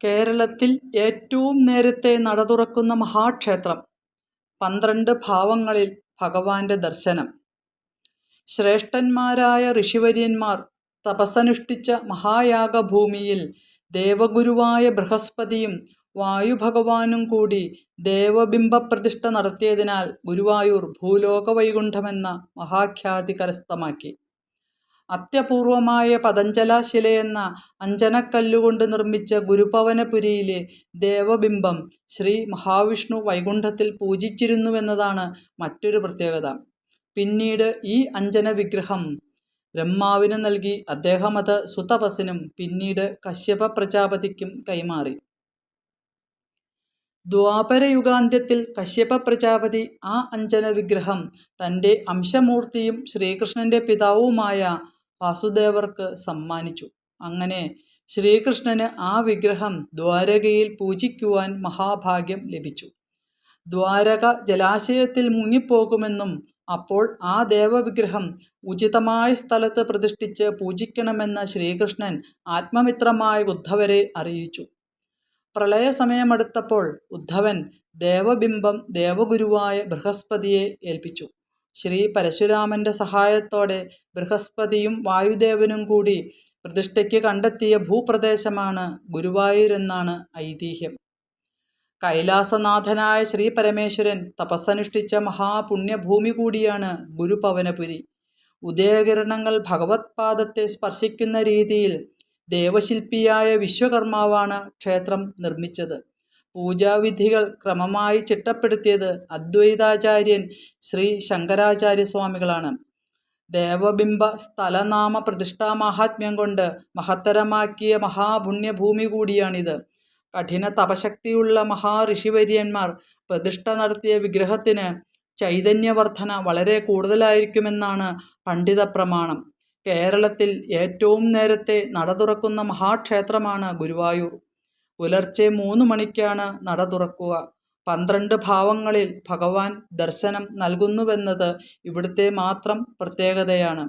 കേരളത്തിൽ ഏറ്റവും നേരത്തെ നട തുറക്കുന്ന മഹാക്ഷേത്രം പന്ത്രണ്ട് ഭാവങ്ങളിൽ ഭഗവാന്റെ ദർശനം. ശ്രേഷ്ഠന്മാരായ ഋഷിവര്യന്മാർ തപസ്സനുഷ്ഠിച്ച മഹായാഗഭൂമിയിൽ ദേവഗുരുവായ ബൃഹസ്പതിയും വായുഭഗവാനും കൂടി ദേവബിംബപ്രതിഷ്ഠ നടത്തിയതിനാൽ ഗുരുവായൂർ ഭൂലോക വൈകുണ്ഠമെന്ന മഹാഖ്യാതി കരസ്ഥമാക്കി. അത്യപൂർവമായ പതഞ്ജലാശിലയെന്ന അഞ്ജനക്കല്ലുകൊണ്ട് നിർമ്മിച്ച ഗുരുഭവനപുരിയിലെ ദേവബിംബം ശ്രീ മഹാവിഷ്ണു വൈകുണ്ഠത്തിൽ പൂജിച്ചിരുന്നുവെന്നതാണ് മറ്റൊരു പ്രത്യേകത. പിന്നീട് ഈ അഞ്ജന വിഗ്രഹം ബ്രഹ്മാവിന് നൽകി അദ്ദേഹം അത് സുതപസിനും പിന്നീട് കശ്യപ പ്രജാപതിക്കും കൈമാറി. ദ്വാപരയുഗാന്ത്യത്തിൽ കശ്യപ പ്രജാപതി ആ അഞ്ജന വിഗ്രഹം തന്റെ അംശമൂർത്തിയും ശ്രീകൃഷ്ണന്റെ പിതാവുമായ വാസുദേവർക്ക് സമ്മാനിച്ചു. അങ്ങനെ ശ്രീകൃഷ്ണന് ആ വിഗ്രഹം ദ്വാരകയിൽ പൂജിക്കുവാൻ മഹാഭാഗ്യം ലഭിച്ചു. ദ്വാരക ജലാശയത്തിൽ മുങ്ങിപ്പോകുമെന്നും അപ്പോൾ ആ ദേവവിഗ്രഹം ഉചിതമായ സ്ഥലത്ത് പ്രതിഷ്ഠിച്ച് പൂജിക്കണമെന്ന് ശ്രീകൃഷ്ണൻ ആത്മമിത്രമായ ഉദ്ധവരെ അറിയിച്ചു. പ്രളയ പ്രളയസമയമടുത്തപ്പോൾ ഉദ്ധവൻ ദേവബിംബം ദേവഗുരുവായ ബൃഹസ്പതിയെ ഏൽപ്പിച്ചു. ശ്രീ പരശുരാമന്റെ സഹായത്തോടെ ബൃഹസ്പതിയും വായുദേവനും കൂടി പ്രതിഷ്ഠയ്ക്ക് കണ്ടെത്തിയ ഭൂപ്രദേശമാണ് ഗുരുവായൂരെന്നാണ് ഐതിഹ്യം. കൈലാസനാഥനായ ശ്രീ പരമേശ്വരൻ തപസ്സനുഷ്ഠിച്ച മഹാപുണ്യഭൂമി കൂടിയാണ് ഗുരുപവനപുരി. ഉദയകിരണങ്ങൾ ഭഗവത്പാദത്തെ സ്പർശിക്കുന്ന രീതിയിൽ ദേവശില്പിയായ വിശ്വകർമാവാണ് ക്ഷേത്രം നിർമ്മിച്ചത്. പൂജാവിധികൾ ക്രമമായി ചിട്ടപ്പെടുത്തിയത് അദ്വൈതാചാര്യൻ ശ്രീ ശങ്കരാചാര്യസ്വാമികളാണ്. ദേവബിംബ സ്ഥലനാമ പ്രതിഷ്ഠാമാഹാത്മ്യം കൊണ്ട് മഹത്തരമാക്കിയ മഹാപുണ്യഭൂമി കൂടിയാണിത്. കഠിന തപശക്തിയുള്ള മഹാഋഷിവര്യന്മാർ പ്രതിഷ്ഠ നടത്തിയ വിഗ്രഹത്തിന് ചൈതന്യവർദ്ധന വളരെ കൂടുതലായിരിക്കുമെന്നാണ് പണ്ഡിത പ്രമാണം കേരളത്തിൽ ഏറ്റവും നേരത്തെ നട തുറക്കുന്ന മഹാക്ഷേത്രമാണ് ഗുരുവായൂർ. പുലർച്ചെ മൂന്ന് മണിക്കാണ് നട തുറക്കുക. പന്ത്രണ്ട് ഭാവങ്ങളിൽ ഭഗവാൻ ദർശനം നൽകുന്നുവെന്നത് ഇവിടുത്തെ മാത്രം പ്രത്യേകതയാണ്.